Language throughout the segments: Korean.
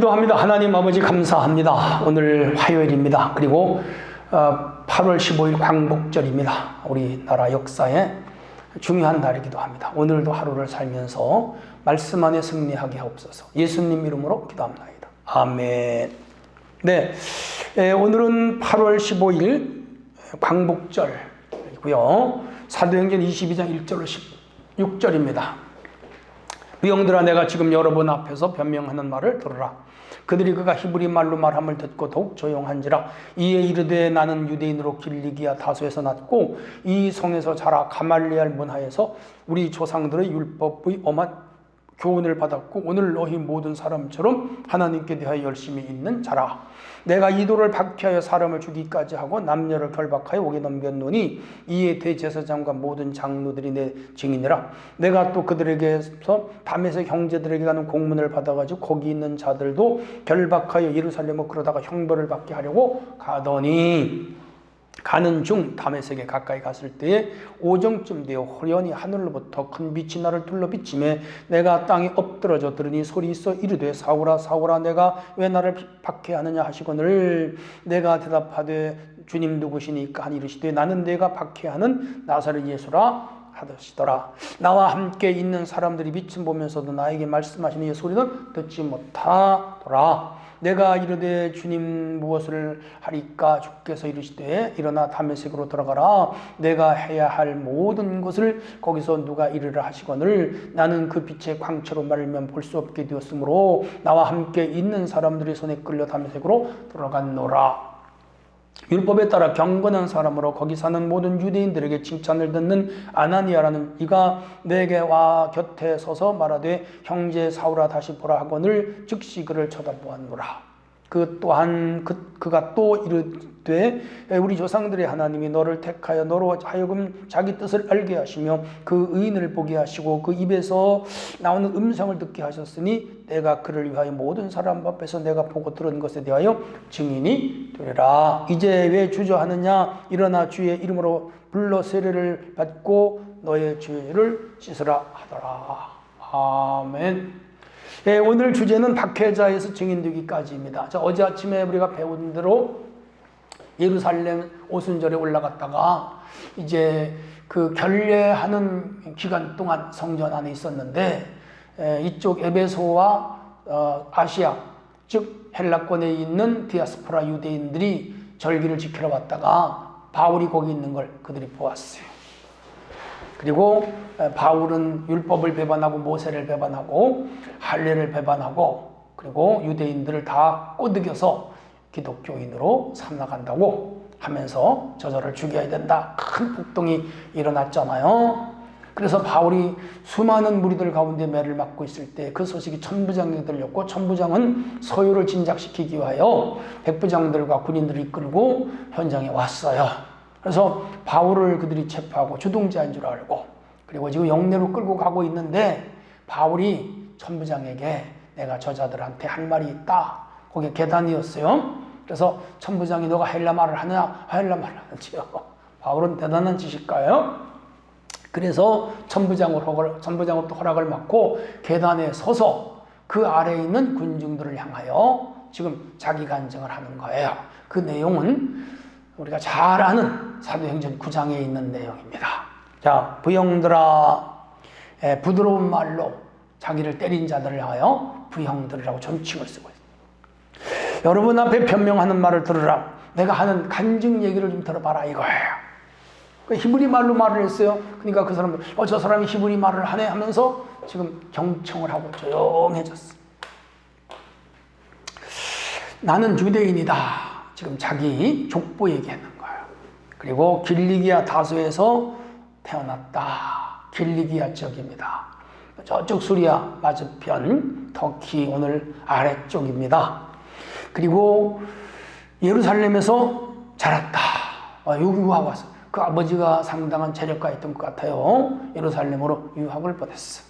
기도합니다. 하나님 아버지 감사합니다. 오늘 화요일입니다. 그리고 8월 15일 광복절입니다. 우리나라 역사에 중요한 날이기도 합니다. 오늘도 하루를 살면서 말씀 안에 승리하게 하옵소서. 예수님 이름으로 기도합니다. 아멘. 네, 에, 오늘은 8월 15일 광복절이고요. 사도행전 22장 1절로 16절입니다. 무영들아 내가 지금 여러분 앞에서 변명하는 말을 들으라. 그들이 그가 히브리 말로 말함을 듣고 더욱 조용한지라 이에 이르되 나는 유대인으로 길리기야 다소에서 났고 이 성에서 자라 가말리알 문화에서 우리 조상들의 율법의 엄한 교훈을 받았고 오늘 너희 모든 사람처럼 하나님께 대하여 열심히 있는 자라. 내가 이도를 박해하여 사람을 죽이까지 하고 남녀를 결박하여 옥에 넘겼노니 이에 대제사장과 모든 장로들이 내 증인이라. 내가 또 그들에게서 담에서 형제들에게 가는 공문을 받아가지고 거기 있는 자들도 결박하여 예루살렘을 그러다가 형벌을 받게 하려고 가더니 가는 중 다메섹에 가까이 갔을 때에 오정쯤 되어 호련히 하늘로부터 큰 빛이 나를 둘러 비침에 내가 땅에 엎드러져 들으니 소리 있어 이르되 사울아 사울아 내가 왜 나를 박해하느냐 하시거늘 내가 대답하되 주님 누구시니까 하니 이르시되 나는 내가 박해하는 나사렛 예수라 하시더라. 나와 함께 있는 사람들이 빛을 보면서도 나에게 말씀하시는 이 소리는 듣지 못하더라. 내가 이르되 주님 무엇을 하리까? 주께서 이르시되 일어나 담메색으로 들어가라. 내가 해야 할 모든 것을 거기서 누가 이르라 하시거늘 나는 그 빛의 광채로 말면 볼 수 없게 되었으므로 나와 함께 있는 사람들의 손에 끌려 담메색으로 들어갔노라 율법에 따라 경건한 사람으로 거기 사는 모든 유대인들에게 칭찬을 듣는 아나니아라는 이가 내게 와 곁에 서서 말하되 형제 사울아 다시 보라 하거늘 즉시 그를 쳐다보았노라. 그 또한 그, 그가 또 이르되 우리 조상들의 하나님이 너를 택하여 너로 하여금 자기 뜻을 알게 하시며 그 의인을 보게 하시고 그 입에서 나오는 음성을 듣게 하셨으니 내가 그를 위하여 모든 사람 앞에서 내가 보고 들은 것에 대하여 증인이 되리라. 이제 왜 주저하느냐? 일어나 주의 이름으로 불러 세례를 받고 너의 죄를 씻으라 하더라. 아멘 예, 오늘 주제는 박해자에서 증인되기까지입니다. 자, 어제 아침에 우리가 배운 대로 예루살렘 오순절에 올라갔다가 이제 그 결례하는 기간 동안 성전 안에 있었는데 예, 이쪽 에베소와 어, 아시아 즉 헬라권에 있는 디아스포라 유대인들이 절기를 지키러 왔다가 바울이 거기 있는 걸 그들이 보았어요. 그리고 바울은 율법을 배반하고 모세를 배반하고 할례를 배반하고 그리고 유대인들을 다 꼬드겨서 기독교인으로 삼나간다고 하면서 저절을 죽여야 된다. 큰 폭동이 일어났잖아요. 그래서 바울이 수많은 무리들 가운데 매를 맞고 있을 때 그 소식이 천부장에 들렸고 천부장은 서유를 진작시키기 위하여 백부장들과 군인들을 이끌고 현장에 왔어요. 그래서 바울을 그들이 체포하고 주동자인 줄 알고 그리고 지금 영내로 끌고 가고 있는데 바울이 천부장에게 내가 저자들한테 할 말이 있다. 거기 계단이었어요. 그래서 천부장이 너가 헬라 말을 하냐? 헬라 말을 하지요. 바울은 대단한 지식가요. 그래서 천부장을 허락, 천부장으로부터 허락을 받고 계단에 서서 그 아래에 있는 군중들을 향하여 지금 자기 간증을 하는 거예요. 그 내용은 우리가 잘 아는 사도행전 9장에 있는 내용입니다. 자, 부형들아, 부드러운 말로 자기를 때린 자들을 향하여 부형들이라고 존칭을 쓰고 있습니다. 여러분 앞에 변명하는 말을 들으라. 내가 하는 간증 얘기를 좀 들어봐라 이거예요. 그 히브리 말로 말을 했어요. 그러니까 그 사람은 어, 저 사람이 히브리 말을 하네 하면서 지금 경청을 하고 조용해졌어. 나는 유대인이다. 지금 자기 족보 얘기하는 거예요. 그리고 길리기아 다소에서 태어났다. 길리기아 지역입니다. 저쪽 수리아 맞은편 터키 오늘 아래쪽입니다. 그리고 예루살렘에서 자랐다. 어, 유학 왔어. 그 아버지가 상당한 재력가였던 것 같아요. 예루살렘으로 유학을 보냈어.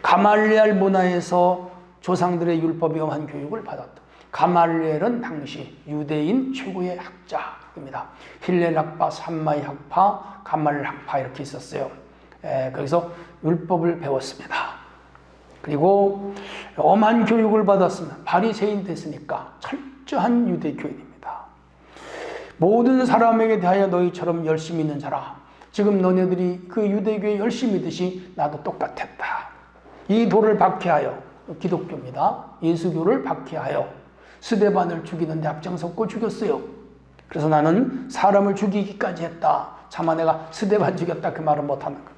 가말리알 문화에서 조상들의 율법에 엄한 교육을 받았다. 가말리엘은 당시 유대인 최고의 학자입니다. 힐렐 학파, 산마이 학파, 가말리 학파 이렇게 있었어요. 에, 거기서 율법을 배웠습니다. 그리고 엄한 교육을 받았으면 바리새인 됐으니까 철저한 유대 교인입니다. 모든 사람에게 대하여 너희처럼 열심히 있는 자라. 지금 너네들이 그 유대교에 열심히 듯이 나도 똑같았다. 이 돌을 박해하여 기독교입니다. 예수교를 박해하여 스데반을 죽이는데 앞장섰고 죽였어요. 그래서 나는 사람을 죽이기까지 했다. 차마 내가 스데반 죽였다 그 말은 못하는 거예요.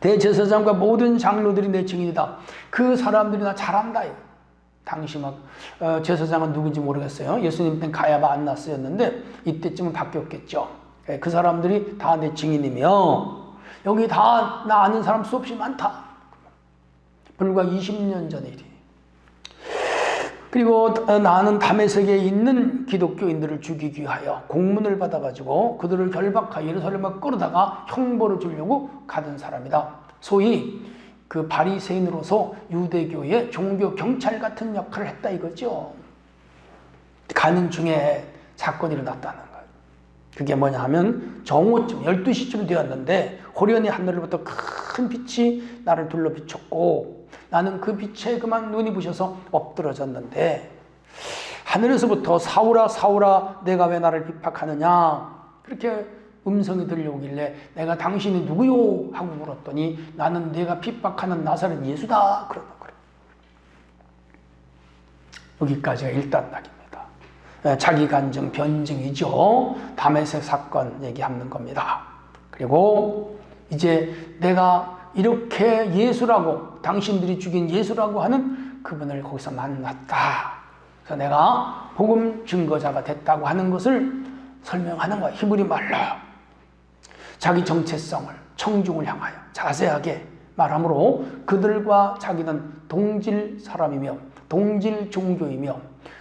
대제사장과 모든 장로들이 내 증인이다. 그 사람들이 나 잘한다. 당시 막 어, 제사장은 누군지 모르겠어요. 예수님 땐 가야바 안나스였는데 이때쯤은 바뀌었겠죠. 예, 그 사람들이 다 내 증인이며 여기 다 나 아는 사람 수없이 많다. 불과 20년 전 일이. 그리고 어, 나는 다메섹에 있는 기독교인들을 죽이기 위하여 공문을 받아가지고 그들을 결박하여 예루살렘에 끌어다가 형벌을 주려고 가던 사람이다. 소위 그 바리새인으로서 유대교의 종교 경찰 같은 역할을 했다 이거죠. 가는 중에 사건이 일어났다는 거예요. 그게 뭐냐 하면 정오쯤 12시쯤 되었는데 호련히 하늘로부터 큰 빛이 나를 둘러 비췄고 나는 그 빛에 그만 눈이 부셔서 엎드러졌는데 하늘에서부터 사울아 사울아 내가 왜 나를 비박하느냐 그렇게 음성이 들려오길래 내가 당신이 누구요 하고 물었더니 나는 내가 핍박하는 나사렛 예수다 그러는 거예요. 여기까지가 일단락입니다. 예, 자기 간증 변증이죠. 담에색 사건 얘기하는 겁니다. 그리고 이제 내가 이렇게 예수라고 당신들이 죽인 예수라고 하는 그분을 거기서 만났다. 그래서 내가 복음 증거자가 됐다고 하는 것을 설명하는 거야. 히브리 말로. 자기 정체성을 청중을 향하여 자세하게 말하므로 그들과 자기는 동질 사람이며 동질 종교이며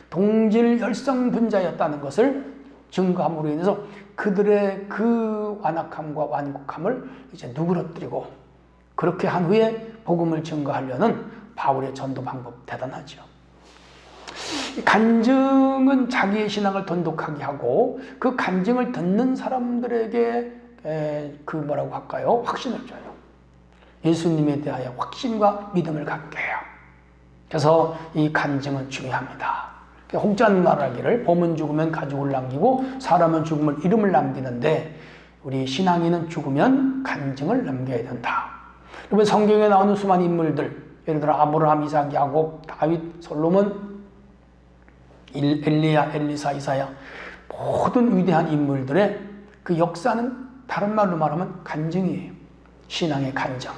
동질 열성 분자였다는 것을 증거함으로 인해서 그들의 그 완악함과 완곡함을 이제 누그러뜨리고 그렇게 한 후에 복음을 증거하려는 바울의 전도 방법 대단하죠. 간증은 자기의 신앙을 돈독하게 하고 그 간증을 듣는 사람들에게 그 뭐라고 할까요? 확신을 줘요. 예수님에 대하여 확신과 믿음을 갖게 해요. 그래서 이 간증은 중요합니다. 혹자는 말하기를 범은 죽으면 가족을 남기고 사람은 죽으면 이름을 남기는데 우리 신앙인은 죽으면 간증을 남겨야 된다. 여러분 성경에 나오는 수많은 인물들 예를 들어 아브라함, 이삭, 야곱, 다윗, 솔로몬, 엘리야, 엘리사, 이사야 모든 위대한 인물들의 그 역사는 다른 말로 말하면 간증이에요. 신앙의 간증.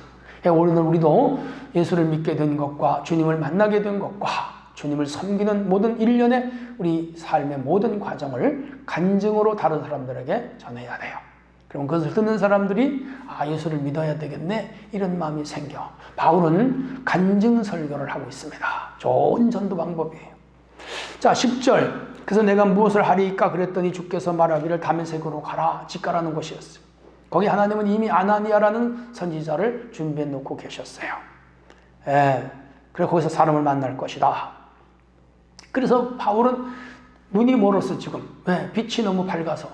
오늘 우리도 예수를 믿게 된 것과 주님을 만나게 된 것과 주님을 섬기는 모든 일련의 우리 삶의 모든 과정을 간증으로 다른 사람들에게 전해야 돼요. 그럼 그것을 듣는 사람들이 아 예수를 믿어야 되겠네 이런 마음이 생겨. 바울은 간증 설교를 하고 있습니다. 좋은 전도 방법이에요. 자 10절 그래서 내가 무엇을 하리까 그랬더니 주께서 말하기를 다메섹으로 가라 직가라는 것이었어요. 거기 하나님은 이미 아나니아라는 선지자를 준비해 놓고 계셨어요. 예. 그래 거기서 사람을 만날 것이다. 그래서 바울은 눈이 멀었어 지금. 왜? 빛이 너무 밝아서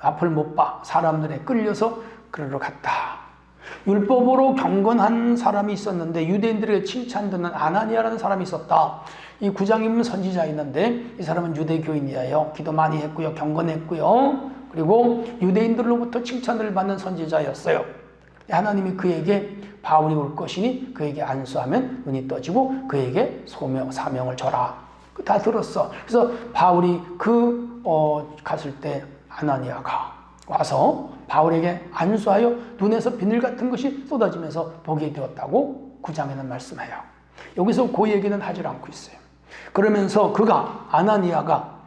앞을 못 봐. 사람들에 끌려서 그러러 갔다. 율법으로 경건한 사람이 있었는데 유대인들에게 칭찬 듣는 아나니아라는 사람이 있었다. 이 구장님 선지자 있는데 이 사람은 유대교인이에요. 기도 많이 했고요. 경건했고요. 그리고 유대인들로부터 칭찬을 받는 선지자였어요. 하나님이 그에게 바울이 올 것이니 그에게 안수하면 눈이 떠지고 그에게 소명, 사명을 줘라. 다 들었어. 그래서 바울이 그, 어, 갔을 때 아나니아가 와서 바울에게 안수하여 눈에서 비늘 같은 것이 쏟아지면서 보게 되었다고 구장에는 말씀해요. 여기서 그 얘기는 하질 않고 있어요. 그러면서 그가 아나니아가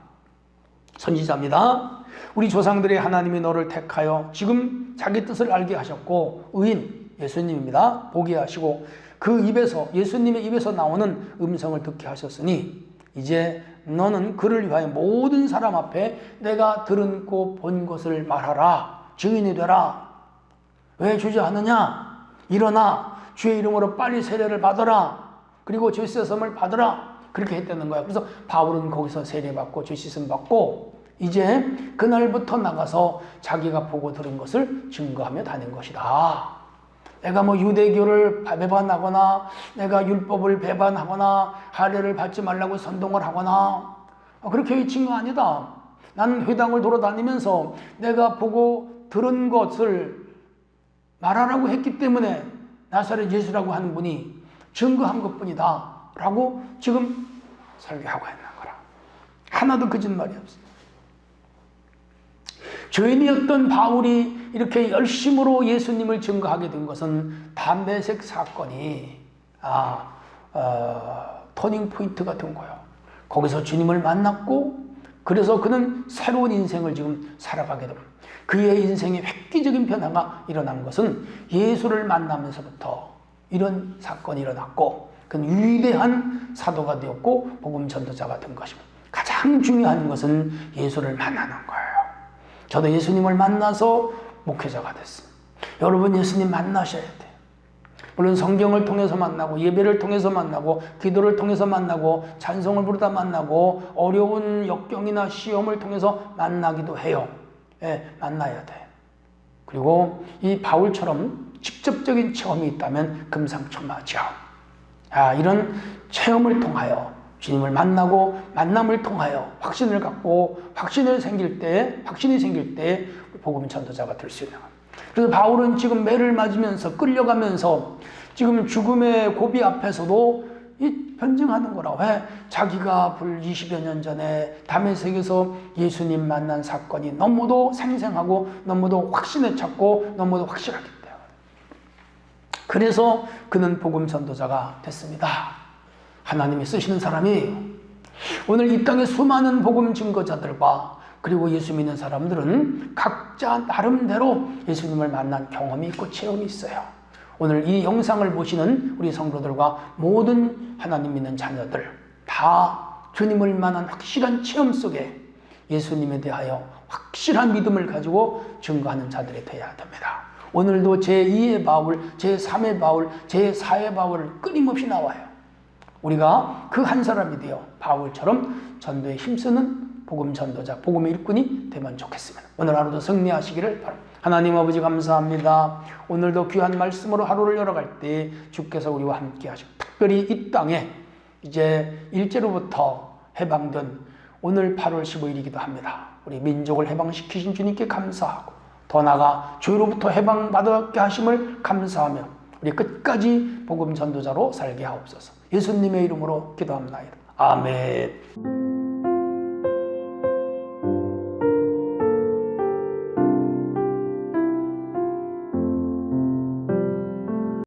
선지자입니다. 우리 조상들의 하나님이 너를 택하여 지금 자기 뜻을 알게 하셨고 의인 예수님입니다. 보게 하시고 그 입에서 예수님의 입에서 나오는 음성을 듣게 하셨으니 이제 너는 그를 위하여 모든 사람 앞에 내가 들은 곳본 것을 말하라. 증인이 되라. 왜 주저하느냐? 일어나. 주의 이름으로 빨리 세례를 받아라. 그리고 죄 씻음을 받으라. 그렇게 했다는 거야. 그래서 바울은 거기서 세례 받고 죄 씻음 받고 이제 그날부터 나가서 자기가 보고 들은 것을 증거하며 다닌 것이다 내가 뭐 유대교를 배반하거나 내가 율법을 배반하거나 할례를 받지 말라고 선동을 하거나 어, 그렇게 외친 거 아니다. 나는 회당을 돌아다니면서 내가 보고 들은 것을 말하라고 했기 때문에 나사렛 예수라고 하는 분이 증거한 것뿐이다. 라고 지금 설교하고 있는 거라. 하나도 거짓말이 없습니다. 죄인이었던 바울이 이렇게 열심으로 예수님을 증거하게 된 것은 담배색 사건이 아, 어, 터닝 포인트가 된 거예요. 거기서 주님을 만났고 그래서 그는 새로운 인생을 지금 살아가게 됩니다. 그의 인생에 획기적인 변화가 일어난 것은 예수를 만나면서부터 이런 사건이 일어났고 그는 위대한 사도가 되었고 복음 전도자가 된 것입니다. 가장 중요한 것은 예수를 만나는 거예요. 저도 예수님을 만나서 목회자가 됐습니다. 여러분 예수님 만나셔야 돼요. 물론 성경을 통해서 만나고 예배를 통해서 만나고 기도를 통해서 만나고 찬송을 부르다 만나고 어려운 역경이나 시험을 통해서 만나기도 해요. 예, 만나야 돼. 그리고 이 바울처럼 직접적인 체험이 있다면 금상첨화죠. 아, 이런 체험을 통하여 주님을 만나고 만남을 통하여 확신을 갖고 확신을 생길 때 확신이 생길 때 복음 전도자가 될 수 있는 겁니다. 그래서 바울은 지금 매를 맞으면서 끌려가면서 지금 죽음의 고비 앞에서도 이 변증하는 거라. 왜? 자기가 불 20여 년 전에 담에색에서 예수님 만난 사건이 너무도 생생하고 너무도 확신에 찼고 너무도 확실하기 때문에. 그래서 그는 복음 전도자가 됐습니다. 하나님이 쓰시는 사람이에요. 오늘 이 땅에 수많은 복음 증거자들과 그리고 예수 믿는 사람들은 각자 나름대로 예수님을 만난 경험이 있고 체험이 있어요. 오늘 이 영상을 보시는 우리 성도들과 모든 하나님 믿는 자녀들 다 주님을 만난 확실한 체험 속에 예수님에 대하여 확실한 믿음을 가지고 증거하는 자들이 되어야 됩니다. 오늘도 제2의 바울, 제3의 바울, 제4의 바울을 끊임없이 나와요. 우리가 그 한 사람이 되어 바울처럼 전도에 힘쓰는 복음 전도자, 복음의 일꾼이 되면 좋겠습니다. 오늘 하루도 승리하시기를 바랍니다. 하나님 아버지 감사합니다. 오늘도 귀한 말씀으로 하루를 열어갈 때 주께서 우리와 함께 하시고 특별히 이 땅에 이제 일제로부터 해방된 오늘 8월 15일이기도 합니다. 우리 민족을 해방시키신 주님께 감사하고 더 나아가 죄로부터 해방받게 하심을 감사하며 우리 끝까지 복음 전도자로 살게 하옵소서. 예수님의 이름으로 기도합니다. 아멘.